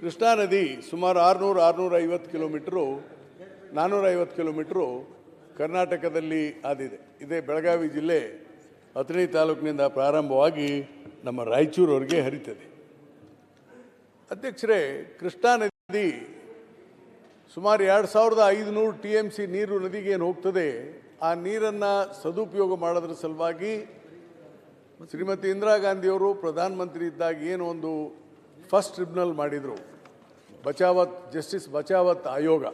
ಕೃಷ್ಣಾ ನದಿ ಸುಮಾರು ಆರುನೂರು ಆರುನೂರ ಐವತ್ತು ಕಿಲೋಮೀಟ್ರು ನಾನ್ನೂರ ಐವತ್ತು ಕಿಲೋಮೀಟ್ರು ಕರ್ನಾಟಕದಲ್ಲಿ ಆದಿದೆ. ಇದೇ ಬೆಳಗಾವಿ ಜಿಲ್ಲೆ ಅಥಣಿ ತಾಲೂಕಿನಿಂದ ಪ್ರಾರಂಭವಾಗಿ ನಮ್ಮ ರಾಯಚೂರವರೆಗೆ ಹರಿತದೆ. ಅಧ್ಯಕ್ಷರೇ ಕೃಷ್ಣಾ ನದಿ ಸುಮಾರು ಎರಡು ಸಾವಿರದ ಐದುನೂರು ಟಿ ಎಂ ಸಿ ನೀರು ನದಿಗೆ ಏನು ಹೋಗ್ತದೆ, ಆ ನೀರನ್ನು ಸದುಪಯೋಗ ಮಾಡೋದ್ರ ಸಲುವಾಗಿ ಶ್ರೀಮತಿ ಇಂದಿರಾ ಗಾಂಧಿಯವರು ಪ್ರಧಾನಮಂತ್ರಿ ಇದ್ದಾಗ ಏನು ಒಂದು ಫಸ್ಟ್ ಟ್ರಿಬ್ಯುನಲ್ ಮಾಡಿದರು. ಬಚಾವತ್ ಜಸ್ಟಿಸ್ ಬಚಾವತ್ ಆಯೋಗ.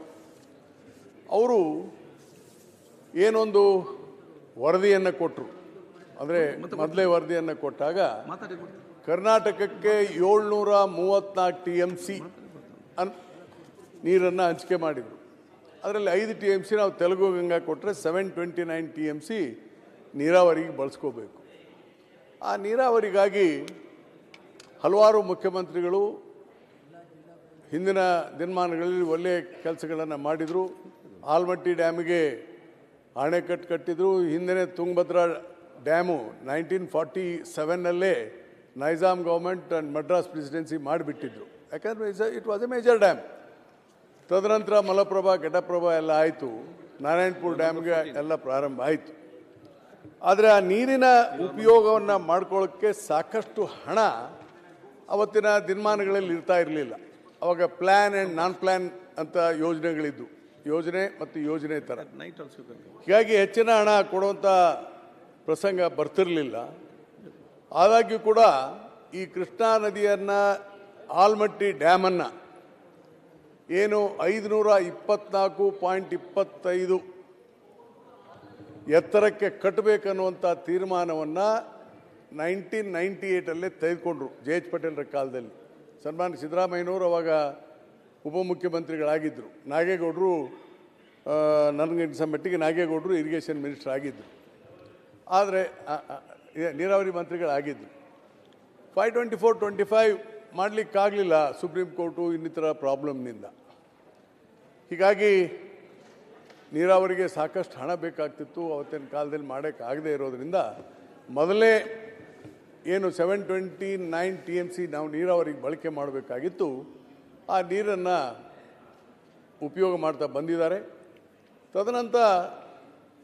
ಅವರು ಏನೊಂದು ವರದಿಯನ್ನು ಕೊಟ್ಟರು ಅಂದರೆ ಮೊದಲೇ ವರದಿಯನ್ನು ಕೊಟ್ಟಾಗ ಕರ್ನಾಟಕಕ್ಕೆ ಏಳ್ನೂರ ಮೂವತ್ತ್ನಾಲ್ಕು ಟಿ ಎಂ ಸಿ ಅನ್ ನೀರನ್ನು ಹಂಚಿಕೆ ಮಾಡಿದರು. ಅದರಲ್ಲಿ ಐದು ಟಿ ಎಂ ಸಿ ನಾವು ತೆಲುಗು ಗಂಗಾ ಕೊಟ್ಟರೆ seven twenty nine T M C ನೀರಾವರಿಗೆ ಬಳಸ್ಕೋಬೇಕು. ಆ ನೀರಾವರಿಗಾಗಿ ಹಲವಾರು ಮುಖ್ಯಮಂತ್ರಿಗಳು ಹಿಂದಿನ ದಿನಮಾನಗಳಲ್ಲಿ ಒಳ್ಳೆಯ ಕೆಲಸಗಳನ್ನು ಮಾಡಿದರು. ಆಲ್ಮಟ್ಟಿ ಡ್ಯಾಮಿಗೆ ಅಣೆಕಟ್ಟು ಕಟ್ಟಿದ್ರು. ಹಿಂದಿನ Tungabhadra dam nineteen forty ಸೆವೆನ್ನಲ್ಲೇ Nizam government and Madras presidency ಮಾಡಿಬಿಟ್ಟಿದ್ರು. ಯಾಕಂದರೆ it was a major dam. ತದನಂತರ ಮಲಪ್ರಭಾ, ಘಟಪ್ರಭಾ ಎಲ್ಲ ಆಯಿತು. ನಾರಾಯಣಪುರ ಡ್ಯಾಮ್ಗೆ ಎಲ್ಲ ಪ್ರಾರಂಭ ಆಯಿತು. ಆದರೆ ಆ ನೀರಿನ ಉಪಯೋಗವನ್ನು ಮಾಡ್ಕೊಳ್ಳೋಕ್ಕೆ ಸಾಕಷ್ಟು ಹಣ ಅವತ್ತಿನ ದಿನಮಾನಗಳಲ್ಲಿ ಇರ್ತಾ ಇರಲಿಲ್ಲ. ಅವಾಗ ಪ್ಲ್ಯಾನ್ ಆ್ಯಂಡ್ ನಾನ್ ಪ್ಲ್ಯಾನ್ ಅಂತ ಯೋಜನೆಗಳಿದ್ದು. ಯೋಜನೆ ಮತ್ತು ಯೋಜನೆ ಥರ ಹೀಗಾಗಿ ಹೆಚ್ಚಿನ ಹಣ ಕೊಡುವಂಥ ಪ್ರಸಂಗ ಬರ್ತಿರಲಿಲ್ಲ. ಆದಾಗ್ಯೂ ಕೂಡ ಈ ಕೃಷ್ಣಾ ನದಿಯನ್ನು ಆಲ್ಮಟ್ಟಿ ಡ್ಯಾಮನ್ನು ಏನು ಐದುನೂರ ಇಪ್ಪತ್ನಾಲ್ಕು ಪಾಯಿಂಟ್ ಇಪ್ಪತ್ತೈದು ಎತ್ತರಕ್ಕೆ ಕಟ್ಟಬೇಕನ್ನುವಂಥ ತೀರ್ಮಾನವನ್ನು ನೈನ್ಟೀನ್ ನೈಂಟಿ ಏಯ್ಟಲ್ಲೇ ತೆಗೆದುಕೊಂಡ್ರು ಜೆ ಎಚ್ ಪಟೇಲ್ರ ಕಾಲದಲ್ಲಿ. ಸನ್ಮಾನ್ಯ ಸಿದ್ದರಾಮಯ್ಯನವರು ಅವಾಗ ಉಪಮುಖ್ಯಮಂತ್ರಿಗಳಾಗಿದ್ದರು. ನಾಗೇಗೌಡರು ನನಗೆ ಮಟ್ಟಿಗೆ ನಾಗೇಗೌಡರು ಇರಿಗೇಷನ್ ಮಿನಿಸ್ಟರ್ ಆಗಿದ್ದರು. ಆದರೆ ನೀರಾವರಿ ಮಂತ್ರಿಗಳಾಗಿದ್ದರು. Five twenty four, twenty five ಮಾಡಲಿಕ್ಕಾಗಲಿಲ್ಲ supreme court ಇನ್ನಿತರ ಪ್ರಾಬ್ಲಮ್ನಿಂದ. ಹೀಗಾಗಿ ನೀರಾವರಿಗೆ ಸಾಕಷ್ಟು ಹಣ ಬೇಕಾಗ್ತಿತ್ತು. ಅವತ್ತಿನ ಕಾಲದಲ್ಲಿ ಮಾಡೋಕ್ಕಾಗದೇ ಇರೋದರಿಂದ ಮೊದಲೇ ಏನು seven twenty nine T M C ನಾವು ನೀರಾವರಿಗೆ ಬಳಕೆ ಮಾಡಬೇಕಾಗಿತ್ತು, ಆ ನೀರನ್ನು ಉಪಯೋಗ ಮಾಡ್ತಾ ಬಂದಿದ್ದಾರೆ. ತದನಂತರ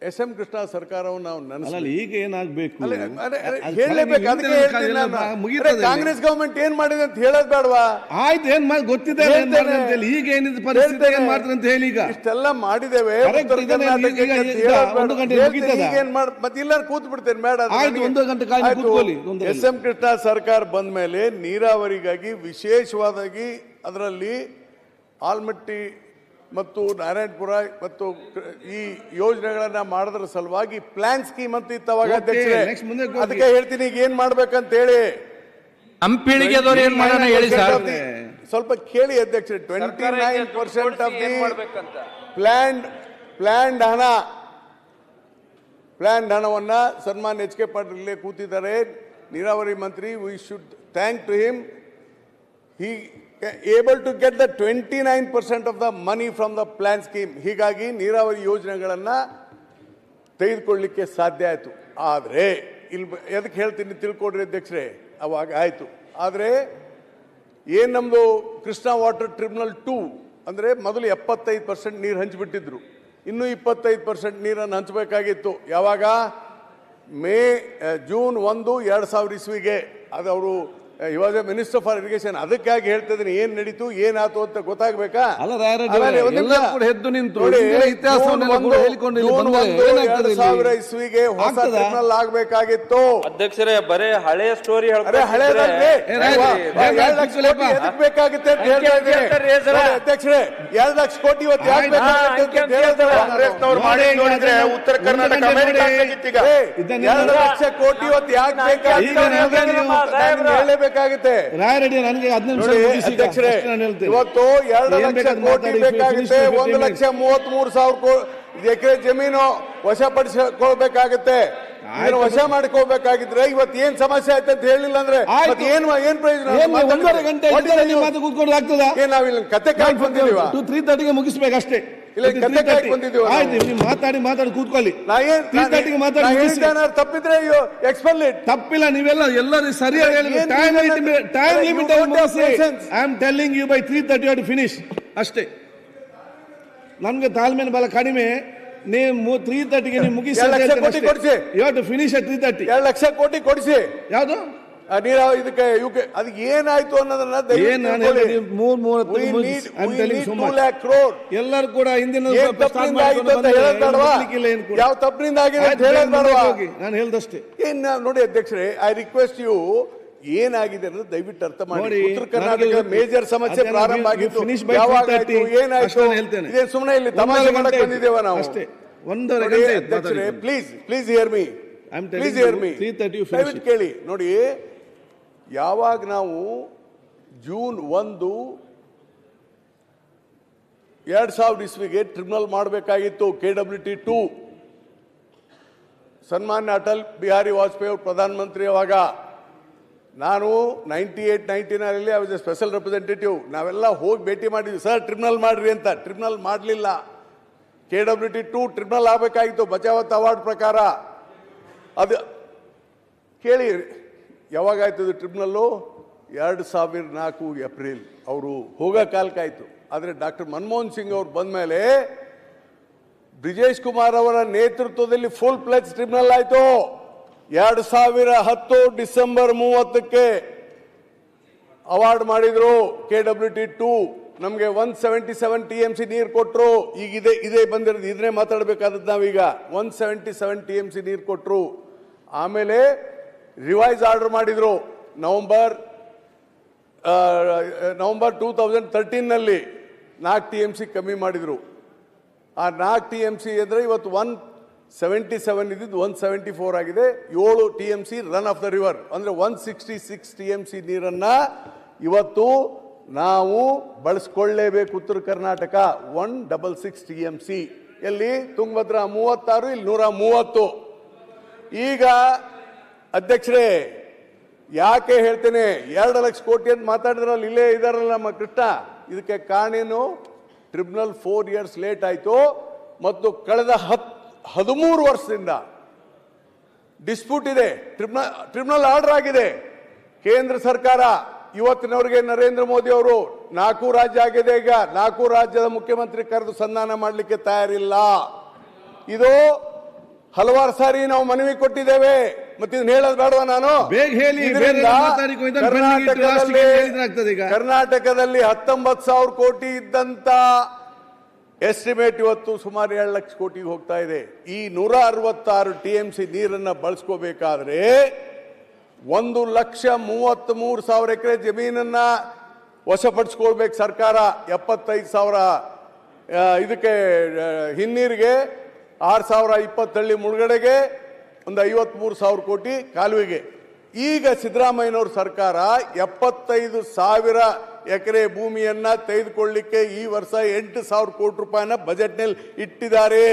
ಎಸ್ ಎಂ ಕೃಷ್ಣ ಸರ್ಕಾರವನ್ನು ನಾವು ನನ್ನ ಈಗ ಏನಾಗಬೇಕು? ಹೇಳಲೇಬೇಕು ಅದಕ್ಕೆ ಹೇಳ್ತೀನಿ ಕಾಂಗ್ರೆಸ್ ಗವರ್ಮೆಂಟ್ ಏನ್ ಮಾಡಿದೆ ಅಂತ ಹೇಳೋದ್ ಬೇಡವಾ? ಆಯ್ತು ಏನ್ ಮಾಡಿ ಗೊತ್ತಿದೆ ಏನ್ ಅಂತ ಹೇಳಿ. ಈಗ ಏನಿದೆ ಪರಿಸ್ಥಿತಿ ಏನ್ ಮಾಡ್ತಾರೆ ಅಂತ ಹೇಳಿ ಈಗ. ಇಷ್ಟೆಲ್ಲ ಮಾಡಿದ್ದೇವೆ ಏನ್ ಮಾಡ್ ಮತ್ತೆ ಇಲ್ಲ ಕೂತ್ ಬಿಡ್ತೇನೆ ಬೇಡ ಆಯ್ತು, ಒಂದು ಗಂಟೆ ಕಾಲ. ಕೂತ್ಕೊಳ್ಳಿ, ಎಸ್ ಎಂ ಕೃಷ್ಣ ಸರ್ಕಾರ ಬಂದ ಮೇಲೆ ನೀರಾವರಿಗಾಗಿ ವಿಶೇಷವಾದಾಗಿ ಅದರಲ್ಲಿ ಆಲ್ಮಟ್ಟಿ ಮತ್ತು ನಾರಾಯಣಪುರ ಮತ್ತು ಈ ಯೋಜನೆಗಳನ್ನ ಮಾಡೋದ್ರ ಸಲುವಾಗಿ ಪ್ಲಾನ್ ಸ್ಕೀಮ್ ಅಂತ ಇತ್ತವಾಗ ಅಧ್ಯಕ್ಷರೇ. ಅದಕ್ಕೆ ಹೇಳ್ತೀನಿ ಈಗ ಏನ್ ಮಾಡ್ಬೇಕಂತ ಹೇಳಿ. ನಮ್ಮ ಪೀಳಿಗೆದವ್ರು ಏನ್ ಮಾಡೋಣ ಹೇಳಿ ಸರ್? ಸ್ವಲ್ಪ ಕೇಳಿ ಅಧ್ಯಕ್ಷ twenty nine percent of the plan plan ಹಣ ಪ್ಲ್ಯಾಂಡ್ ಹಣವನ್ನ ಸನ್ಮಾನ್ ಎಚ್ ಕೆ ಪಾಟೀಲ್ ಇಲ್ಲೇ ಕೂತಿದ್ದಾರೆ. ನೀರಾವರಿ ಮಂತ್ರಿ we should thank to him he able to get the twenty nine percent of the money from the plan scheme ಹೀಗಾಗಿ ನೀರಾವರಿ ಯೋಜನೆಗಳನ್ನು ತೆಗೆದುಕೊಳ್ಳಿಕ್ಕೆ ಸಾಧ್ಯ ಆಯಿತು. ಆದರೆ ಇಲ್ಲಿ ಎದಕ್ಕೆ ಹೇಳ್ತೀನಿ ತಿಳ್ಕೊಡ್ರಿ ಅಧ್ಯಕ್ಷರೇ, ಅವಾಗ ಆಯಿತು. ಆದರೆ, ಏನು ನಮ್ಮದು ಕೃಷ್ಣ ವಾಟರ್ ಟ್ರಿಬ್ಯುನಲ್ ಟೂ, ಅಂದರೆ ಮೊದಲು ಎಪ್ಪತ್ತೈದು ಪರ್ಸೆಂಟ್ ನೀರು ಹಂಚಿಬಿಟ್ಟಿದ್ರು. ಇನ್ನೂ ಇಪ್ಪತ್ತೈದು ಪರ್ಸೆಂಟ್ ನೀರನ್ನು ಹಂಚಬೇಕಾಗಿತ್ತು. ಯಾವಾಗ? ಮೇ ಜೂನ್ ಒಂದು, ಎರಡು ಸಾವಿರ ಇಸ್ವಿಗೆ. ಅದು ಅವರು ಇವಾಗ ಮಿನಿಸ್ಟರ್ ಫಾರ್ ಇರಿಗೇಷನ್ ಅದಕ್ಕಾಗಿ ಹೇಳ್ತಾ ಇದ್ದೀನಿ ಏನು ನಡೀತು ಏನಾಯ್ತು ಅಂತ ಗೊತ್ತಾಗಬೇಕಾ? ಅಲ್ಲ, ರಾಯರೆಡ್ಡಿ ಆಮೇಲೆ ಅವರೇ, ಒಂದು ನಿಮಿಷ. ಎಲ್ಲರೂ ಕೂಡ ಎದ್ದು ನಿಂತು ನೋಡಿ, ಹಿಂದಿನ ಇತಿಹಾಸವನ್ನೆಲ್ಲ ಜೂನ್ ಕೂಡ ಒಂದು- ಹೇಳಿಕೊಂಡು ಇಲ್ಲಿ ಜೂನ್ ಬಂದರೆ ಒಂದು ಏನಾಗ್ತದೆ ಎರಡು ಇಲ್ಲಿ? ಸಾವಿರ ಇಸ್ವಿಗೆ ಹೊಸ ಟರ್ಮಿನಲ್ ಆಗಬೇಕಾಗಿತ್ತು. ಅಧ್ಯಕ್ಷರೇ ಬರೇ ಹಳೆ ಸ್ಟೋರಿ ಹೇಳ್ತಾರೆ ಎದಕ್ ಬೇಕಾಗುತ್ತೆ ಅಂತ ಹೇಳ್ತಾ ಇದ್ದೀನಿ. ಅಧ್ಯಕ್ಷರೇ ಎರಡ್ ಲಕ್ಷ ಕೋಟಿ ಇವತ್ತು ಯಾಕೆ ಆಯ್ತು. ಬೇಕಾಗುತ್ತೆ ಅಂತ ಹೇಳಿದ್ರೆ ಕಾಂಗ್ರೆಸ್ನವ್ರು ಮಾಡಿ ನೋಡಿದ್ರೆ ಉತ್ತರ ಕರ್ನಾಟಕ ಅಮೆರಿಕ. ಎರಡು ಲಕ್ಷ ಕೋಟಿ ಇವತ್ತು ಯಾಕೆ ಬೇಕಾಗಿತ್ತು ರಾಯರೆಡ್ಡಿ ನನಗೆ ಹದಿನೈದು ಅಧ್ಯಕ್ಷರೇ. ಇವತ್ತು ಎರಡು ಲಕ್ಷ ಕೋಟಿ ಬೇಕಾಗುತ್ತೆ ಒಂದು 15 ಲಕ್ಷ ಮೂವತ್ತ್ ಮೂರು ಸಾವಿರ ಎಕರೆ ಜಮೀನು ವಶಪಡಿಸಿಕೊಳ್ಬೇಕಾಗುತ್ತೆ. ವಶ ಮಾಡ್ಕೋಬೇಕಾಗಿದ್ರೆ ಇವತ್ತು ಏನ್ ಸಮಸ್ಯೆ ಆಯ್ತು ಅಂತ ಹೇಳಿಲ್ಲ ಅಂದ್ರೆ ಏನ್ ಏನ್ ಪ್ರಯೋಜನ? ಒಂದೂವರೆ ಗಂಟೆ ಕೂತ್ಕೊಂಡು ಆಗ್ತದಾ? ಏನ್ ನಾವಿಲ್ಲಿ ಕತೆ ಕಾಯ್ತು ಬಂದಿಲ್ಲ ಟು ತ್ರೀ ತರ್ಟಿಗೆ ಮುಗಿಸ್ಬೇಕಷ್ಟೇ. ಇದು ಕತೆ 3:30. ಬಂದಿದ್ದೀವಿ ನಾವು. ಆಯ್ತು ನೀವು ಮಾತಾಡಿ ಮಾತಾಡಿ ಕೂತ್ಕೊಳ್ಳಿ. ತಪ್ಪಿದ್ರೆ ಎಕ್ಸ್ಪೆಲ್ ತಪ್ಪಿಲ್ಲ ನೀವೆಲ್ಲ ಎಲ್ಲರೂ ಸರಿಯಾಗಿ ಹೇಳಿ time limit. I am telling you by three thirty to finish ಅಷ್ಟೇ. ನಮ್ಗೆ ತಾಳ್ಮೆನ ಬಲ ಕಡಿಮೆ. ನೀವು ತ್ರೀ ತರ್ಟಿಗೆ ನೀವು ಮುಗಿಸಿ. You to finish at three thirty ಎರಡು ಲಕ್ಷ ಕೋಟಿ ಕೊಡಿಸಿ. ಯಾವುದು? ಆ ನೀರಾವ ಇದಕ್ಕೆ ಇವಕ್ಕೆ ಅದು ಏನಾಯ್ತು ಅನ್ನೋದನ್ನ ಏನು ನಾನು ಹೇಳಿದೆ, ನೀವು ಮೂರ್ ಮೂವತ್ತು ಮುಗಿಸಿ. I'm telling so much. Crore ಎಲ್ಲರೂ ಕೂಡ ಹಿಂದಿನ ಏನ್ ತಪ್ಪಿನಿಂದ ಆಗಿತ್ತು ಅಂತ ಹೇಳೋದ್ ಬೇಡವಾ? ಯಾವ ತಪ್ಪಿನಿಂದ ಆಗಿದೆ ಅಂತ ಬೇಡವಾ? ನಾನು ಹೇಳ್ದಷ್ಟೇ. ಏನ್ ನಾವ್ ನೋಡಿ ಅಧ್ಯಕ್ಷರೇ ಐ ರಿಕ್ವೆಸ್ಟ್ ಯು ಏನಾಗಿದೆ ಅನ್ನೋದು ದಯವಿಟ್ಟು ಅರ್ಥ ಮಾಡಿ. ನೋಡಿ, ಉತ್ತರ ಕರ್ನಾಟಕ ನನಗೆ ಮೇಜರ್ ಸಮಸ್ಯೆ ಅದನ್ನ ಪ್ರಾರಂಭ ಆಗಿತ್ತು finish by ಯಾವಾಗ 3:30 ಆಯ್ತು ಏನಾಯ್ತು? ಅಷ್ಟನ್ನ ಹೇಳ್ತೇನೆ. ಇದೇ ಸುಮ್ಮನೆ ಇಲ್ಲಿ ತಮಾಷೆ ಒಂದೂವರೆ ಮಾಡಕ್ ಗಂಟೆ ಬಂದಿದ್ದೇವ ನಾವು? ಅಷ್ಟೇ. ಒಂದೂವರೆ ನೋಡಿ, ಗಂಟೆ ಅಧ್ಯಕ್ಷರೇ. Please please hear me I'm telling please you, hear me 3:30 you finish ದಯವಿಟ್ಟು it. ಕೇಳಿ. ನೋಡಿ ಯಾವಾಗ ನಾವು ಜೂನ್ ಒಂದು ಎರಡ್ ಸಾವಿರದ ಇಸ್ವಿಗೆ ಟ್ರಿಬ್ಯುನಲ್ ಮಾಡಬೇಕಾಗಿತ್ತು ಕೆ ಡಬ್ಲ್ಯೂ ಟಿ ಟು. ಸನ್ಮಾನ್ಯ ಅಟಲ್ ಬಿಹಾರಿ ವಾಜಪೇಯಿ ಅವರು ಪ್ರಧಾನಮಂತ್ರಿ ಅವಾಗ ನಾನು ನೈಂಟಿ ಏಟ್, ನೈಂಟಿ ನೈನಲ್ಲಿ ವಾಸ್ ಎ ಸ್ಪೆಷಲ್ ರೆಪ್ರೆಸೆಂಟೇಟಿವ್ ನಾವೆಲ್ಲ ಹೋಗಿ ಭೇಟಿ ಮಾಡಿದ್ವಿ. ಸರ್, ಟ್ರಿಬ್ಯುನಲ್ ಮಾಡ್ರಿ ಅಂತ. ಟ್ರಿಬ್ಯುನಲ್ ಮಾಡಲಿಲ್ಲ. K W T two tribunal ಆಗಬೇಕಾಗಿತ್ತು. ಬಚಾವತ್ ಅವಾರ್ಡ್ ಪ್ರಕಾರ. ಅದು ಕೇಳಿ ಯಾವಾಗಾಯ್ತದು ಟ್ರಿಬ್ಯುನಲ್ಲು ಎರಡು ಸಾವಿರ ನಾಲ್ಕು ಏಪ್ರಿಲ್. ಅವರು ಹೋಗೋ ಕಾಲಕ್ಕಾಯ್ತು. ಆದರೆ ಡಾಕ್ಟರ್ ಮನಮೋಹನ್ ಸಿಂಗ್ ಅವ್ರು ಬಂದ ಮೇಲೆ ಬ್ರಿಜೇಶ್ ಕುಮಾರ್ ಅವರ ನೇತೃತ್ವದಲ್ಲಿ ಫುಲ್ ಪ್ಲೇಸ್ ಟ್ರಿಬ್ಯುನಲ್ ಆಯಿತು. ಎರಡು ಸಾವಿರ ಹತ್ತು ಡಿಸೆಂಬರ್ ಮೂವತ್ತಕ್ಕೆ ಅವಾರ್ಡ್ ಮಾಡಿದರು ಕೆ ಡಬ್ಲ್ಯೂ ಟಿ ಟು. ನಮಗೆ one seventy seven T M C ನೀರು ಕೊಟ್ಟರು ಈಗ ಇದೆ, ಇದೇ ಬಂದಿರೋದು. ಇದನ್ನೇ ಮಾತಾಡಬೇಕಾದದ್ದು ನಾವೀಗ. One seventy seven T M C ನೀರು ಕೊಟ್ಟರು ಆಮೇಲೆ ರಿವೈಸ್ ಆರ್ಡರ್ ಮಾಡಿದ್ರು. ನವೆಂಬರ್ ನವಂಬರ್ ಟೂ ತೌಸಂಡ್ ತರ್ಟೀನ್ನಲ್ಲಿ ನಾಲ್ಕು ಟಿ ಎಂ ಸಿ ಕಮ್ಮಿ ಮಾಡಿದರು. ಆ ನಾಲ್ಕು ಟಿ ಎಂ ಸಿ ಅಂದರೆ ಇವತ್ತು ಒನ್ ಸೆವೆಂಟಿ ಸೆವೆನ್ ಇದ್ದಿದ್ದು ಒನ್ ಸೆವೆಂಟಿ ಫೋರ್ ಆಗಿದೆ. ಏಳು T M C run off the river. ಅಂದರೆ one sixty six T M C ನೀರನ್ನು ಇವತ್ತು ನಾವು ಬಳಸ್ಕೊಳ್ಳೇಬೇಕು Uttara Karnataka. One double six T M C. ಎಲ್ಲಿ? ತುಂಗಭದ್ರಾ ಮೂವತ್ತಾರು, ಇಲ್ಲಿ ನೂರ ಮೂವತ್ತು. ಈಗ ಅಧ್ಯಕ್ಷರೇ, ಯಾಕೆ ಹೇಳ್ತೇನೆ, ಎರಡು ಲಕ್ಷ ಕೋಟಿ ಅಂತ ಮಾತಾಡಿದ್ರಲ್ಲ ಇಲ್ಲೇ ಇದಾರಲ್ಲ ನಮ್ಮ ಕೃಷ್ಣ. ಇದಕ್ಕೆ ಕಾರಣೇನು ಟ್ರಿಬ್ಯುನಲ್ ಫೋರ್ ಇಯರ್ಸ್ ಲೇಟ್ ಆಯಿತು ಮತ್ತು ಕಳೆದ ಹತ್, ಹದಿಮೂರು ವರ್ಷದಿಂದ ಡಿಸ್ಪ್ಯೂಟ್ ಇದೆ, ಟ್ರಿಬ್ಯುನಲ್ ಟ್ರಿಬ್ಯುನಲ್ ಆರ್ಡರ್ ಆಗಿದೆ. ಕೇಂದ್ರ ಸರ್ಕಾರ, ಇವತ್ತಿನವರಿಗೆ ನರೇಂದ್ರ ಮೋದಿ ಅವರು ನಾಲ್ಕು ರಾಜ್ಯ ಆಗಿದೆ ಈಗ. ನಾಲ್ಕು ರಾಜ್ಯದ ಮುಖ್ಯಮಂತ್ರಿ ಕರೆದು ಸಂಧಾನ ಮಾಡಲಿಕ್ಕೆ ತಯಾರಿಲ್ಲ. ಇದು ಹಲವಾರು ಸಾರಿ ನಾವು ಮನವಿ ಕೊಟ್ಟಿದ್ದೇವೆ. ಮತ್ತೆ ಇದನ್ನ ಹೇಳೋದು ಬೇಡವಾ ನಾನು? ಬೇಗ ಹೇಳಿ, ಈಗ. ಕರ್ನಾಟಕದಲ್ಲಿ ಹತ್ತೊಂಬತ್ತು ಸಾವಿರ ಕೋಟಿ ಇದ್ದಂತ ಎಸ್ಟಿಮೇಟ್ ಇವತ್ತು ಸುಮಾರು ಏಳು ಲಕ್ಷ ಕೋಟಿಗೆ ಹೋಗ್ತಾ ಇದೆ. ಈ ನೂರ ಅರವತ್ತಾರು ಟಿ ಎಂ ಸಿ ನೀರನ್ನ ಬಳಸ್ಕೋಬೇಕಾದ್ರೆ ಒಂದು ಲಕ್ಷ ಮೂವತ್ತ್ ಮೂರು ಸಾವಿರ ಎಕರೆ ಜಮೀನನ್ನ ವಶಪಡಿಸ್ಕೊಳ್ಬೇಕು ಸರ್ಕಾರ. ಎಪ್ಪತ್ತೈದು ಸಾವಿರ ಇದಕ್ಕೆ ಹಿನ್ನೀರಿಗೆ ಆರು ಸಾವಿರ ಇಪ್ಪತ್ತಳ್ಳಿ ಮುಳುಗಡೆಗೆ ಒಂದು ಐವತ್ಮೂರು ಸಾವಿರ ಕೋಟಿ ಕಾಲುವೆಗೆ. ಈಗ ಸಿದ್ದರಾಮಯ್ಯನವ್ರ ಸರ್ಕಾರ ಎಪ್ಪತ್ತೈದು ಸಾವಿರ ಎಕರೆ ಭೂಮಿಯನ್ನು ತೆಗೆದುಕೊಳ್ಳಿಕ್ಕೆ ಈ ವರ್ಷ ಎಂಟು ಸಾವಿರ ಕೋಟಿ ರೂಪಾಯಿನ ಬಜೆಟ್ನಲ್ಲಿ ಇಟ್ಟಿದ್ದಾರೆ.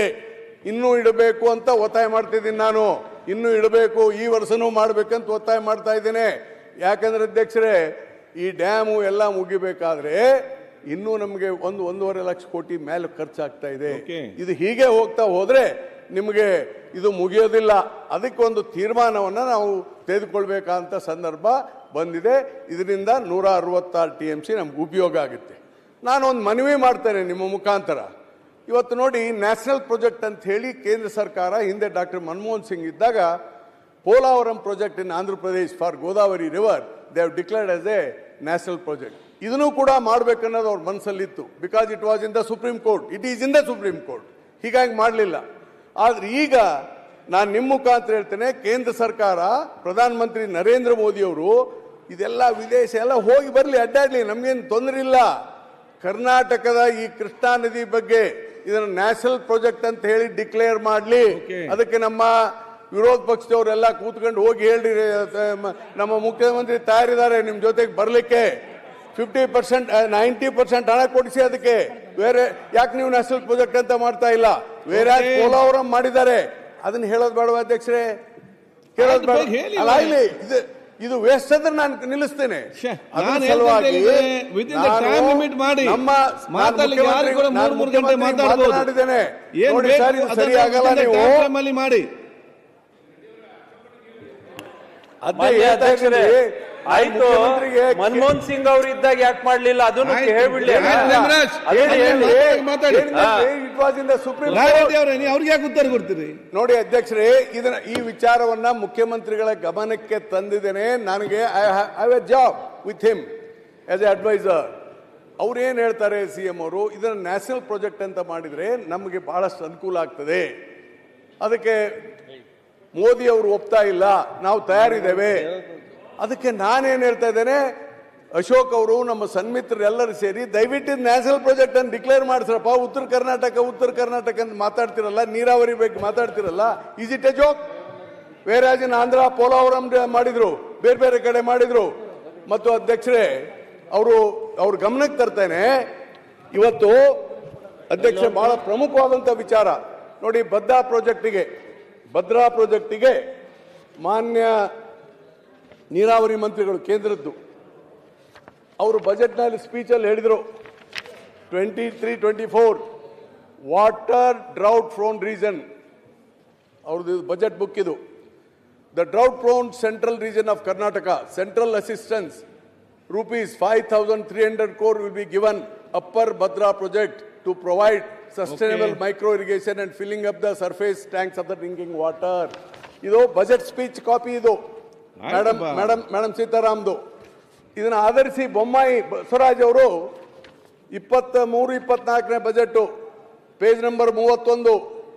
ಇನ್ನೂ ಇಡಬೇಕು ಅಂತ ಒತ್ತಾಯ ಮಾಡ್ತಿದ್ದೀನಿ ನಾನು. ಇನ್ನೂ ಇಡಬೇಕು, ಈ ವರ್ಷನೂ ಮಾಡಬೇಕಂತ ಒತ್ತಾಯ ಮಾಡ್ತಾ ಇದ್ದೇನೆ. ಯಾಕಂದ್ರೆ ಅಧ್ಯಕ್ಷರೇ, ಈ ಡ್ಯಾಮು ಎಲ್ಲ ಮುಗಿಬೇಕಾದ್ರೆ ಇನ್ನೂ ನಮಗೆ ಒಂದು ಒಂದೂವರೆ ಲಕ್ಷ ಕೋಟಿ ಮೇಲೆ ಖರ್ಚಾಗ್ತಾ ಇದೆ. ಇದು ಹೀಗೆ ಹೋಗ್ತಾ ಹೋದ್ರೆ ನಿಮಗೆ ಇದು ಮುಗಿಯೋದಿಲ್ಲ. ಅದಕ್ಕೆ ಒಂದು ತೀರ್ಮಾನವನ್ನು ನಾವು ತೆಗೆದುಕೊಳ್ಬೇಕಂತ ಸಂದರ್ಭ ಬಂದಿದೆ. ಇದರಿಂದ ನೂರ ಅರವತ್ತಾರು ಟಿ ಎಂ ಸಿ ನಮ್ಗೆ ಉಪಯೋಗ ಆಗುತ್ತೆ. ನಾನು ಒಂದು ಮನವಿ ಮಾಡ್ತೇನೆ ನಿಮ್ಮ ಮುಖಾಂತರ. ಇವತ್ತು ನೋಡಿ ನ್ಯಾಷನಲ್ ಪ್ರಾಜೆಕ್ಟ್ ಅಂತ ಹೇಳಿ ಕೇಂದ್ರ ಸರ್ಕಾರ ಹಿಂದೆ ಡಾಕ್ಟರ್ ಮನಮೋಹನ್ ಸಿಂಗ್ ಇದ್ದಾಗ Polavaram project in Andhra Pradesh for Godavari river they have declared as a national project ಇದನ್ನು ಕೂಡ ಮಾಡಬೇಕನ್ನೋದು ಅವ್ರ ಮನಸ್ಸಲ್ಲಿತ್ತು because it was in the supreme court it is in the supreme court ಹೀಗಾಗಿ ಮಾಡಲಿಲ್ಲ. ಆದ್ರೆ ಈಗ ನಾನು ನಿಮ್ಮ ಮುಖಾಂತರ ಹೇಳ್ತೇನೆ ಕೇಂದ್ರ ಸರ್ಕಾರ ಪ್ರಧಾನಮಂತ್ರಿ ನರೇಂದ್ರ ಮೋದಿ ಅವರು ಇದೆಲ್ಲ ವಿದೇಶ ಎಲ್ಲ ಹೋಗಿ ಬರಲಿ ಅಡ್ಡಾಡಲಿ ನಮಗೇನು ತೊಂದರೆ ಇಲ್ಲ. ಕರ್ನಾಟಕದ ಈ ಕೃಷ್ಣಾ ನದಿ ಬಗ್ಗೆ ಇದನ್ನು ನ್ಯಾಷನಲ್ ಪ್ರಾಜೆಕ್ಟ್ ಅಂತ ಹೇಳಿ ಡಿಕ್ಲೇರ್ ಮಾಡಲಿ. ಅದಕ್ಕೆ ನಮ್ಮ ವಿರೋಧ ಪಕ್ಷದವರೆಲ್ಲ ಕೂತ್ಕೊಂಡು ಹೋಗಿ ಹೇಳಿರಿ ನಮ್ಮ ಮುಖ್ಯಮಂತ್ರಿ ತಯಾರಿದ್ದಾರೆ ನಿಮ್ಮ ಜೊತೆಗೆ ಬರಲಿಕ್ಕೆ. ಫಿಫ್ಟಿ ಪರ್ಸೆಂಟ್ ನೈಂಟಿ ಪರ್ಸೆಂಟ್ ಹಣ ಕೊಡಿಸಿ ಅದಕ್ಕೆ. ಬೇರೆ ಯಾಕೆ ನೀವು ನ್ಯಾಷನಲ್ ಪ್ರಾಜೆಕ್ಟ್ ಅಂತ ಮಾಡ್ತಾ ಇಲ್ಲ? ಬೇರೆ ಕೋಲಾವರ ಪೋಲಾವರಂ ಮಾಡಿದ್ದಾರೆ? ಅದನ್ನ ಹೇಳೋದು ಬೇಡವಾ ಅಧ್ಯಕ್ಷರೇ? ಕೇಳೋದು ಬೇಡ. ಅಲ್ಲ ಇಲ್ಲಿ ಇದು ಇದು ವೇಸ್ಟ್ ಅಂದ್ರೆ ನಾನು ನಿಲ್ಲಿಸ್ತೇನೆ. ಮಾಡಿ. ಅದ್ರ ಅಧ್ಯಕ್ಷರೇ ಆಯ್ತು. ಮನಮೋಹನ್ ಸಿಂಗ್ ಅವ್ರು ಇದ್ದಾಗ ಯಾಕೆ ಮಾಡ್ಲಿಲ್ಲ? ಅದನ್ನು. ಹೇಳ್ಬಿಡ್ಲಿ ಅವ್ರಿಗೆ ಯಾಕೆ ಉತ್ತರ ಕೊಡ್ತೀರಿ? ನೋಡಿ ಅಧ್ಯಕ್ಷರೇ ಇದನ್ನ ಈ ವಿಚಾರವನ್ನ ಮುಖ್ಯಮಂತ್ರಿಗಳ ಗಮನಕ್ಕೆ ತಂದಿದ್ದೇನೆ. ನನಗೆ I have a job with him as a adviser ಅವ್ರೇನು ಏನು ಹೇಳ್ತಾರೆ ಸಿ ಎಂ ಅವರು? ಇದನ್ನ ನ್ಯಾಷನಲ್ ಪ್ರಾಜೆಕ್ಟ್ ಅಂತ ಮಾಡಿದ್ರೆ ನಮಗೆ ಬಹಳಷ್ಟು ಅನುಕೂಲ ಆಗ್ತದೆ. ಅದಕ್ಕೆ ಮೋದಿ ಅವರು ಒಪ್ತಾ ಇಲ್ಲ, ನಾವು ತಯಾರಿದ್ದೇವೆ. ಅದಕ್ಕೆ ನಾನೇನು ಹೇಳ್ತಾ ಇದ್ದೇನೆ, ಅಶೋಕ್ ಅವರು ನಮ್ಮ ಸನ್ಮಿತ್ರರೆಲ್ಲರೂ ಸೇರಿ ದಯವಿಟ್ಟು ನ್ಯಾಷನಲ್ ಪ್ರಾಜೆಕ್ಟ್ ಅನ್ನು ಡಿಕ್ಲೇರ್ ಮಾಡಿಸ್ರಪ್ಪ, ಉತ್ತರ ಕರ್ನಾಟಕ ಉತ್ತರ ಕರ್ನಾಟಕ ಅಂತ ಮಾತಾಡ್ತಿರಲ್ಲ, ನೀರಾವರಿ ಬಗ್ಗೆ ಮಾತಾಡ್ತಿರಲ್ಲ ಈಸ್ ಇಟ್ ಎ ಜೋಕ್ ಬೇರೆ ಆಂಧ್ರ ಪೋಲಾವರಂ ಮಾಡಿದ್ರು, ಬೇರೆ ಬೇರೆ ಕಡೆ ಮಾಡಿದ್ರು. ಮತ್ತು ಅಧ್ಯಕ್ಷರೇ, ಅವರು, ಅವ್ರ ಗಮನಕ್ಕೆ ತರ್ತೇನೆ, ಇವತ್ತು ಅಧ್ಯಕ್ಷ ಬಹಳ ಪ್ರಮುಖವಾದಂಥ ವಿಚಾರ. ನೋಡಿ, ಬದ್ದ ಪ್ರಾಜೆಕ್ಟಿಗೆ ಭದ್ರಾ ಪ್ರಾಜೆಕ್ಟಿಗೆ ಮಾನ್ಯ ನೀರಾವರಿ ಮಂತ್ರಿಗಳು ಕೇಂದ್ರದ್ದು. ಅವರು ಬಜೆಟ್ನಲ್ಲಿ ಸ್ಪೀಚಲ್ಲಿ ಹೇಳಿದರು twenty three twenty four water drought prone region ಅವ್ರದ್ದು ಬಜೆಟ್ ಬುಕ್ ಇದು. The drought prone central region of Karnataka central assistance rupees 5,300 crore will be given upper Bhadra project to provide sustainable micro irrigation and filling up the surface tanks of the drinking water ಇದು budget speech copy ಇದು. Madam madam madam ಸೀತಾರಾಮ್ದು ಇದನ್ನ ಆಧರಿಸಿ ಬೊಮ್ಮಾಯಿ ಬಸವರಾಜ್ ಅವರು ಇಪ್ಪತ್ತ ಮೂರು ಇಪ್ಪತ್ನಾಲ್ಕನೇ budget page number ಮೂವತ್ತೊಂದು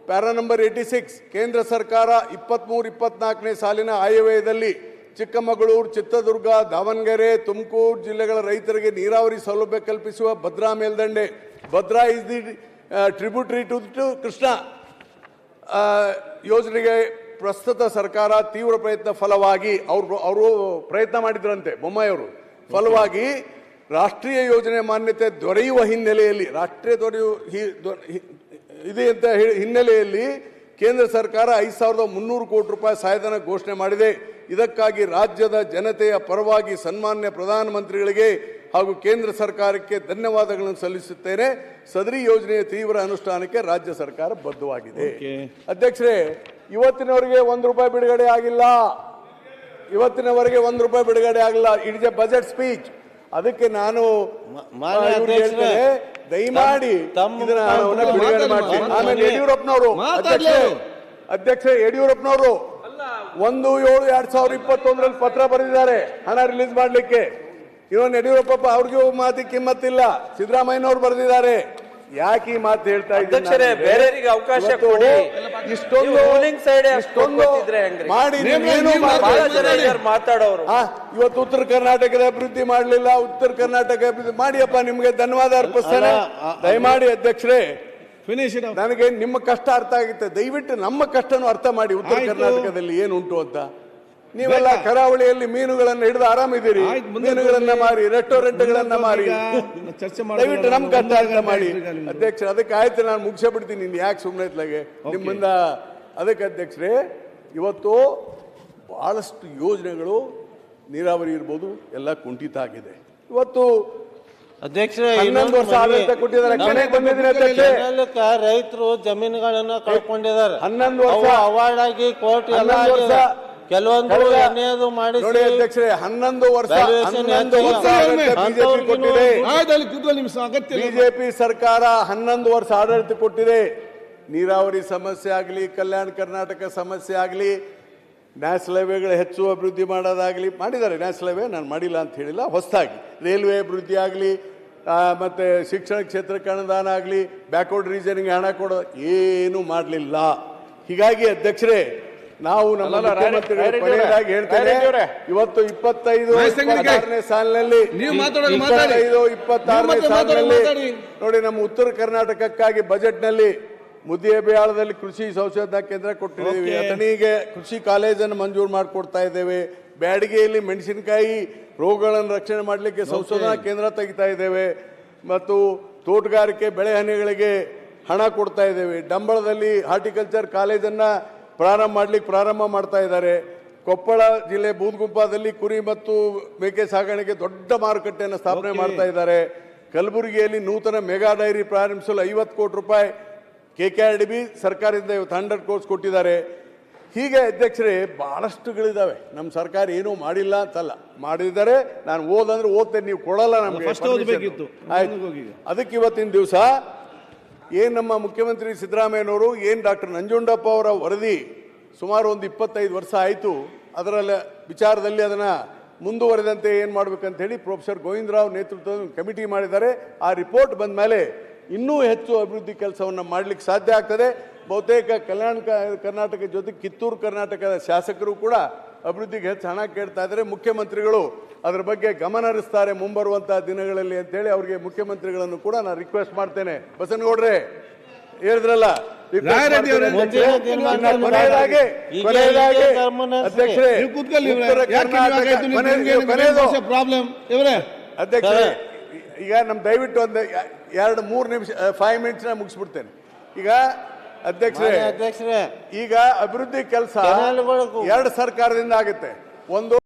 ಪ್ಯಾರಾ ನಂಬರ್ ಏಯ್ಟಿ ಸಿಕ್ಸ್ ಕೇಂದ್ರ ಸರ್ಕಾರ ಇಪ್ಪತ್ಮೂರು ಇಪ್ಪತ್ನಾಲ್ಕನೇ ಸಾಲಿನ ಆಯವ್ಯಯದಲ್ಲಿ ಚಿಕ್ಕಮಗಳೂರು ಚಿತ್ರದುರ್ಗ ದಾವಣಗೆರೆ ತುಮಕೂರು ಜಿಲ್ಲೆಗಳ ರೈತರಿಗೆ ನೀರಾವರಿ ಸೌಲಭ್ಯ ಕಲ್ಪಿಸುವ ಭದ್ರಾ ಮೇಲ್ದಂಡೆ. Bhadra is the tributary to to Krishna ಯೋಜನೆಗೆ ಪ್ರಸ್ತುತ ಸರ್ಕಾರ ತೀವ್ರ ಪ್ರಯತ್ನ ಫಲವಾಗಿ ಅವರು ಅವರು ಪ್ರಯತ್ನ ಮಾಡಿದ್ರಂತೆ ಬೊಮ್ಮಾಯಿಯವರು. ಫಲವಾಗಿ ರಾಷ್ಟ್ರೀಯ ಯೋಜನೆ ಮಾನ್ಯತೆ ದೊರೆಯುವ ಹಿನ್ನೆಲೆಯಲ್ಲಿ, ರಾಷ್ಟ್ರೀಯ ದೊರೆಯುವ ಇದೆ ಅಂತ ಹಿನ್ನೆಲೆಯಲ್ಲಿ ಕೇಂದ್ರ ಸರ್ಕಾರ ಐದು ಸಾವಿರದ ಮುನ್ನೂರು ಕೋಟಿ ರೂಪಾಯಿ ಸಹಾಯಧನ ಘೋಷಣೆ ಮಾಡಿದೆ. ಇದಕ್ಕಾಗಿ ರಾಜ್ಯದ ಜನತೆಯ ಪರವಾಗಿ ಸನ್ಮಾನ್ಯ ಪ್ರಧಾನಮಂತ್ರಿಗಳಿಗೆ ಹಾಗೂ ಕೇಂದ್ರ ಸರ್ಕಾರಕ್ಕೆ ಧನ್ಯವಾದಗಳನ್ನು ಸಲ್ಲಿಸುತ್ತೇನೆ. ಸದರಿ ಯೋಜನೆಯ ತೀವ್ರ ಅನುಷ್ಠಾನಕ್ಕೆ ರಾಜ್ಯ ಸರ್ಕಾರ ಬದ್ಧವಾಗಿದೆ. ಅಧ್ಯಕ್ಷರೇ ಇವತ್ತಿನವರೆಗೆ ಒಂದು ರೂಪಾಯಿ ಬಿಡುಗಡೆ ಆಗಿಲ್ಲ. ಇವತ್ತಿನವರೆಗೆ ಒಂದು ರೂಪಾಯಿ ಬಿಡುಗಡೆ ಆಗಿಲ್ಲ. It is a budget speech ಅದಕ್ಕೆ ನಾನು ದಯಮಾಡಿ ಬಿಡುಗಡೆ ಮಾಡ್ತೀನಿ ಆಮೇಲೆ ಯಡಿಯೂರಪ್ಪನವರು. ಅಧ್ಯಕ್ಷ ಯಡಿಯೂರಪ್ಪನವರು ಒಂದು ಏಳು ಎರಡ್ ಸಾವಿರದ ಇಪ್ಪತ್ತೊಂದರಲ್ಲಿ ಪತ್ರ ಬರೆದಿದ್ದಾರೆ. ಹಣ ರಿಲೀಸ್ ಮಾಡ್ಲಿಕ್ಕೆ. ಇವನ್ ಯಡಿಯೂರಪ್ಪ ಅವ್ರಿಗೂ ಮಾತಿ ಕಿಮ್ಮತ್ತಿಲ್ಲ ಸಿದ್ದರಾಮಯ್ಯನವ್ರು ಬರೆದಿದ್ದಾರೆ. ಯಾಕೆ ಈ ಮಾತು ಹೇಳ್ತಾ ಇದ್ದಾರೆ? ಬೇರೆಯವರಿಗೆ ಅವಕಾಶ ಕೊಡಿ. ಇಷ್ಟೊಂದು ruling ಇಷ್ಟೊಂದು ಮಾಡಿ ಮಾತಾಡೋರು. ಇವತ್ತು ಉತ್ತರ ಕರ್ನಾಟಕದ ಅಭಿವೃದ್ಧಿ ಮಾಡಲಿಲ್ಲ ಉತ್ತರ ಕರ್ನಾಟಕ ಅಭಿವೃದ್ಧಿ ಮಾಡಿಯಪ್ಪ ನಿಮ್ಗೆ ಧನ್ಯವಾದ ಅರ್ಪಿಸ್ತೇನೆ. ದಯಮಾಡಿ ಅಧ್ಯಕ್ಷರೇ ಫಿನಿಶ್ ಇಟ್ ನನಗೆ ನಿಮ್ಮ ಕಷ್ಟ ಅರ್ಥ ಆಗುತ್ತೆ. ದಯವಿಟ್ಟು ನಮ್ಮ ಕಷ್ಟನೂ ಅರ್ಥ ಮಾಡಿ ಉತ್ತರ. ಕರ್ನಾಟಕದಲ್ಲಿ ಏನುಂಟು ಅಂತ. ನೀವೆಲ್ಲ ಕರಾವಳಿಯಲ್ಲಿ ಮೀನುಗಳನ್ನ ಹಿಡಿದು ಆರಾಮಿದ್ದೀರಿ. ಮೀನುಗಳನ್ನ. ಮಾರಿ ರೆಸ್ಟೋರೆಂಟ್ಗಳನ್ನ ಮಾರಿ. ಚರ್ಚೆ ದಯವಿಟ್ಟು ನಮ್ ಗಂಟೆ ಮಾಡಿ. ಅಧ್ಯಕ್ಷ ಅದಕ್ಕೆ ಆಯ್ತು ನಾನು ಮುಗಿಸೇ ಬಿಡ್ತೀನಿ ನೀನು ಯಾಕೆ ಸುಮ್ಮನೆ ಇತ್ಲಾಗೆ ನಿಮ್ಮಿಂದ ಅದಕ್ಕೆ ಅಧ್ಯಕ್ಷರೇ ಇವತ್ತು ಬಹಳಷ್ಟು ಯೋಜನೆಗಳು ನೀರಾವರಿ ಇರ್ಬೋದು ಎಲ್ಲ ಕುಂಠಿತ ಆಗಿದೆ. ಇವತ್ತು ಅಧ್ಯಕ್ಷರೇ ಹನ್ನೊಂದು ವರ್ಷ ಆಡಳಿತ ಕೊಟ್ಟಿದ್ದಾರೆ ಕಡೆಗೆ ಬಂದಿದ್ದೀನಿ ಅಧ್ಯಕ್ಷೆ ರೈತರು ಜಮೀನುಗಳನ್ನ ಕಳ್ಕೊಂಡಿದ್ದಾರೆ. ಹನ್ನೊಂದು ವರ್ಷ. ಅವಾರ್ಡ್ ಆಗಿ ಕೋರ್ಟ್ ಎಲ್ಲ. ಕೆಲವೊಂದು ಎಣ್ಣೆದು ನೋಡಿ ಅಧ್ಯಕ್ಷರೇ ಹನ್ನೊಂದು ವರ್ಷ ಹನ್ನೊಂದು ವರ್ಷ ಬಿಜೆಪಿ ಕೊಟ್ಟಿದೆ. ಅಗತ್ಯ ಬಿಜೆಪಿ ಸರ್ಕಾರ ಹನ್ನೊಂದು ವರ್ಷ ಆಡಳಿತ ಕೊಟ್ಟಿದೆ. ನೀರಾವರಿ ಸಮಸ್ಯೆ ಆಗಲಿ ಕಲ್ಯಾಣ ಕರ್ನಾಟಕ ಸಮಸ್ಯೆ ಆಗಲಿ ನ್ಯಾಷನಲ್ ಹೈವೇಗಳು ಹೆಚ್ಚು ಅಭಿವೃದ್ಧಿ ಮಾಡೋದಾಗಲಿ ಮಾಡಿದ್ದಾರೆ. ನ್ಯಾಷನಲ್ ಹೈವೇ ನಾನು ಮಾಡಿಲ್ಲ ಅಂತ ಹೇಳಿಲ್ಲ ಹೊಸದಾಗಿ. ರೈಲ್ವೆ ಅಭಿವೃದ್ಧಿ ಆಗಲಿ ಮತ್ತು ಶಿಕ್ಷಣ ಕ್ಷೇತ್ರಕ್ಕೆ ಅನುದಾನ ಆಗಲಿ ಬ್ಯಾಕ್ವರ್ಡ್ ರೀಜನಿಗೆ ಹಣ ಕೊಡೋ ಏನೂ ಮಾಡಲಿಲ್ಲ. ಹೀಗಾಗಿ ಅಧ್ಯಕ್ಷರೇ ನಾವು ನಮ್ಮ ಮುಖ್ಯಮಂತ್ರಿಗಳು ಹೇಳ್ತೇನೆ. ಇವತ್ತು ಇಪ್ಪತ್ತೈದು. ಇಪ್ಪತ್ತಾರನೇ ಸಾಲಿನಲ್ಲಿ ನೀವು ಮಾತಾಡೋದು ಮಾತಾಡಿ. ಇಪ್ಪತ್ತೈದು ಇಪ್ಪತ್ತಾರನೇ ಸಾಲಿನಲ್ಲಿ ನೋಡಿ ನಮ್ಮ ಉತ್ತರ ಕರ್ನಾಟಕಕ್ಕಾಗಿ ಬಜೆಟ್ನಲ್ಲಿ ಮುದಿಯಬೇಳದಲ್ಲಿ ಕೃಷಿ ಸಂಶೋಧನಾ ಕೇಂದ್ರ ಕೊಟ್ಟಿದ್ದೀವಿ. ಅಥಣಿಗೆ ಕೃಷಿ ಕಾಲೇಜನ್ನು ಮಂಜೂರು ಮಾಡಿಕೊಡ್ತಾ ಇದ್ದೇವೆ. ಬ್ಯಾಡಗಿಯಲ್ಲಿ ಮೆಣಸಿನಕಾಯಿ ರೋಗಗಳನ್ನು ರಕ್ಷಣೆ ಮಾಡಲಿಕ್ಕೆ ಸಂಶೋಧನಾ ಕೇಂದ್ರ ತೆಗಿತಾ ಇದ್ದೇವೆ. ಮತ್ತು ತೋಟಗಾರಿಕೆ ಬೆಳೆಹನಿಗಳಿಗೆ ಹಣ ಕೊಡ್ತಾ ಇದ್ದೇವೆ. ಡಂಬಳದಲ್ಲಿ ಹಾರ್ಟಿಕಲ್ಚರ್ ಕಾಲೇಜನ್ನು ಪ್ರಾರಂಭ ಮಾಡಲಿಕ್ಕೆ ಪ್ರಾರಂಭ ಮಾಡ್ತಾ ಇದ್ದಾರೆ. ಕೊಪ್ಪಳ ಜಿಲ್ಲೆ ಬೂದ್ಗುಂಪದಲ್ಲಿ ಕುರಿ ಮತ್ತು ಮೇಕೆ ಸಾಗಾಣಿಕೆ ದೊಡ್ಡ ಮಾರುಕಟ್ಟೆಯನ್ನು ಸ್ಥಾಪನೆ ಮಾಡ್ತಾ ಇದ್ದಾರೆ. ಕಲಬುರಗಿಯಲ್ಲಿ ನೂತನ ಮೆಗಾ ಡೈರಿ ಪ್ರಾರಂಭಿಸಲು ಐವತ್ತು ಕೋಟಿ ರೂಪಾಯಿ K K R D B ಸರ್ಕಾರದಿಂದ ಇವತ್ತು ಹಂಡ್ರೆಡ್ ಕೋರ್ಸ್ ಕೊಟ್ಟಿದ್ದಾರೆ. ಹೀಗೆ ಅಧ್ಯಕ್ಷರೇ ಭಾಳಷ್ಟುಗಳಿದ್ದಾವೆ ನಮ್ಮ ಸರ್ಕಾರ ಏನೂ ಮಾಡಿಲ್ಲ ಅಂತಲ್ಲ. ಮಾಡಿದ್ದಾರೆ ನಾನು ಓದಂದ್ರೆ ಓದ್ತೇನೆ ನೀವು ಕೊಡಲ್ಲ ನಮಗೆ. ಅದಕ್ಕೆ ಇವತ್ತಿನ ದಿವಸ ಏನು ನಮ್ಮ ಮುಖ್ಯಮಂತ್ರಿ ಸಿದ್ದರಾಮಯ್ಯನವರು, ಏನು ಡಾಕ್ಟರ್ ನಂಜುಂಡಪ್ಪ ಅವರ ವರದಿ ಸುಮಾರು ಒಂದು ಇಪ್ಪತ್ತೈದು ವರ್ಷ ಆಯಿತು, ಅದರಲ್ಲಿ ವಿಚಾರದಲ್ಲಿ ಅದನ್ನು ಮುಂದುವರೆದಂತೆ ಏನು ಮಾಡಬೇಕಂತೇಳಿ ಪ್ರೊಫೆಸರ್ ಗೋವಿಂದರಾವ್ ನೇತೃತ್ವದ ಕಮಿಟಿ ಮಾಡಿದ್ದಾರೆ. ಆ ರಿಪೋರ್ಟ್ ಬಂದ ಮೇಲೆ ಇನ್ನೂ ಹೆಚ್ಚು ಅಭಿವೃದ್ಧಿ ಕೆಲಸವನ್ನು ಮಾಡಲಿಕ್ಕೆ ಸಾಧ್ಯ ಆಗ್ತದೆ. ಬಹುತೇಕ ಕಲ್ಯಾಣ ಕರ್ನಾಟಕ ಜೊತೆ ಕಿತ್ತೂರು ಕರ್ನಾಟಕದ ಶಾಸಕರು ಕೂಡ ಅಭಿವೃದ್ಧಿಗೆ ಹೆಚ್ಚು ಹಣ ಕೇಳ್ತಾ ಇದ್ರೆ ಮುಖ್ಯಮಂತ್ರಿಗಳು ಅದರ ಬಗ್ಗೆ ಗಮನ ಹರಿಸ್ತಾರೆ ಮುಂಬರುವಂತಹ ದಿನಗಳಲ್ಲಿ ಅಂತೇಳಿ ಅವರಿಗೆ ಮುಖ್ಯಮಂತ್ರಿಗಳನ್ನು ಕೂಡ ನಾನು ರಿಕ್ವೆಸ್ಟ್ ಮಾಡ್ತೇನೆ. ಬಸನಗೌಡ್ರೆ ಹೇಳಿದ್ರಲ್ಲ ಅಧ್ಯಕ್ಷರೇ ಈಗ ನಮ್ ದಯವಿಟ್ಟು ಒಂದು ಎರಡು ಮೂರು ನಿಮಿಷ ಫೈವ್ ಮಿನಿಟ್ಸ್ ಮುಗಿಸ್ಬಿಡ್ತೇನೆ. ಈಗ ಅಧ್ಯಕ್ಷರೇ ಅಧ್ಯಕ್ಷರೇ ಈಗ ಅಭಿವೃದ್ಧಿ ಕೆಲಸ ಕೆನಾಲ್ಗಳು- ಎರಡು ಸರ್ಕಾರದಿಂದ ಆಗುತ್ತೆ. ಒಂದು